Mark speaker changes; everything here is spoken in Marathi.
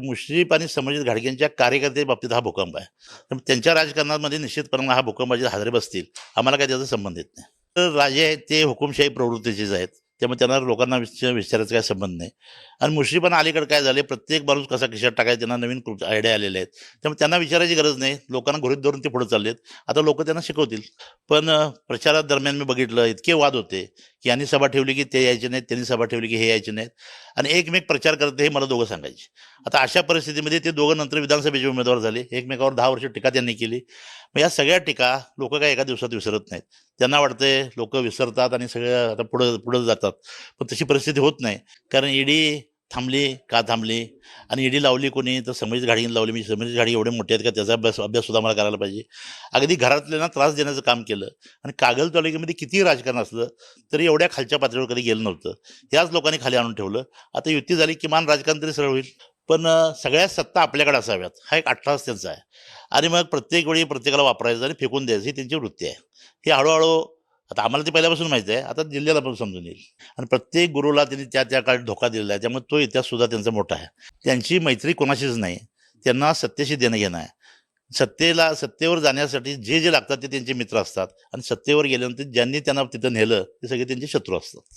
Speaker 1: मुश्रीफ आणि समजित घाडगेंच्या कार्यकर्ते बाबतीत हा भूकंप आहे. त्यांच्या राजकारणामध्ये निश्चितपणे हा भूकंपाचे हादरे बसतील. आम्हाला काही त्याचा संबंध येत नाही. तर राजे आहेत ते हुकुमशाही प्रवृत्तीचेच आहेत. त्यामुळे त्यांना लोकांना विचार विचारायचा काही संबंध नाही. आणि मुश्रीफ आणि अलीकडे काय झाले प्रत्येक माणूस कसा खिशात टाकायचा त्यांना नवीन आयडिया आलेले आहेत. त्यामुळे त्यांना विचारायची गरज नाही. लोकांना घोरीत धरून ते पुढे चाललेत. आता लोक त्यांना शिकवतील. पण प्रचारादरम्यान मी बघितलं इतके वाद होते. की यांनी सभा ठेवली की ते यायचे नाहीत त्यांनी सभा ठेवली की हे यायचे नाहीत. आणि एकमेक प्रचार करते हे मला दोघं सांगायचे. आता अशा परिस्थितीमध्ये ते दोघं नंतर विधानसभेचे उमेदवार झाले. एकमेकावर दहा वर्ष टीका त्यांनी केली. मग या सगळ्या टीका लोक काय एका दिवसात विसरत नाहीत. त्यांना वाटते लोक विसरतात आणि सगळं आता पुढं पुढं जातात. पण तशी परिस्थिती होत नाही. कारण ईडी थांबली का थांबली? आणि ईडी लावली कोणी? तर समज गाडी लावली. म्हणजे मी समज गाडी एवढे मोठे आहेत का? त्याचा अभ्यास अभ्याससुद्धा मला करायला पाहिजे. अगदी घरातल्यांना त्रास देण्याचं काम केलं. आणि कागल तालुक्यामध्ये कितीही राजकारण असलं तरी एवढ्या खालच्या पातळीवर कधी गेलं नव्हतं. याच लोकांनी खाली आणून ठेवलं. आता युती झाली किमान राजकारण तरी सरळ होईल. पण सगळ्या सत्ता आपल्याकडे असाव्यात. हा एक अठ्ठास त्यांचा आहे. आणि मग प्रत्येक वेळी प्रत्येकाला वापरायचं आणि फेकून द्यायचं ही त्यांची वृत्ती आहे. हे हळूहळू आता आम्हाला ते पहिल्यापासून माहिती आहे. आता जिल्ह्याला पण समजून येईल. आणि प्रत्येक गुरुला त्यांनी त्या त्या काळात धोका दिलेला आहे. त्यामुळे तो इतिहास सुद्धा त्यांचा मोठा आहे. त्यांची मैत्री कोणाशीच नाही. त्यांना सत्तेशी देणं घेणं आहे. सत्तेला सत्तेवर जाण्यासाठी जे जे लागतात ते त्यांचे मित्र असतात. आणि सत्तेवर गेल्यानंतर ज्यांनी त्यांना तिथं नेलं ते सगळे त्यांचे शत्रू असतात.